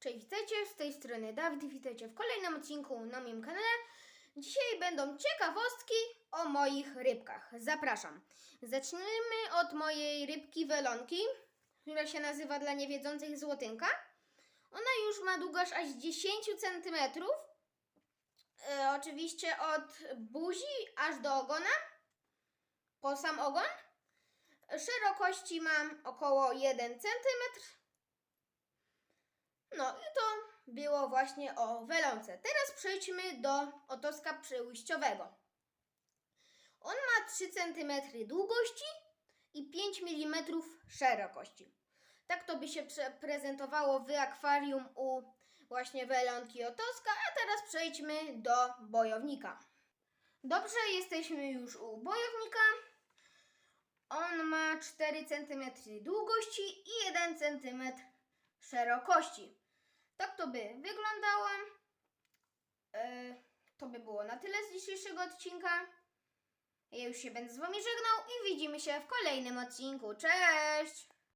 Cześć, witajcie, z tej strony Dawid, witajcie w kolejnym odcinku na moim kanale. Dzisiaj będą ciekawostki o moich rybkach. Zapraszam. Zacznijmy od mojej rybki welonki, która się nazywa dla niewiedzących złotynka. Ona już ma długość aż 10 cm. E, oczywiście od buzi aż do ogona, po sam ogon. Szerokości mam około 1 cm. I to było właśnie o welonce. Teraz przejdźmy do otoska przyłyściowego. On ma 3 cm długości i 5 mm szerokości. Tak to by się prezentowało w akwarium u właśnie welonki otoska, a teraz przejdźmy do bojownika. Dobrze, jesteśmy już u bojownika. On ma 4 cm długości i 1 cm szerokości. Tak to by wyglądało. E, to by było na tyle z dzisiejszego odcinka. Ja już się będę z Wami żegnał i widzimy się w kolejnym odcinku. Cześć!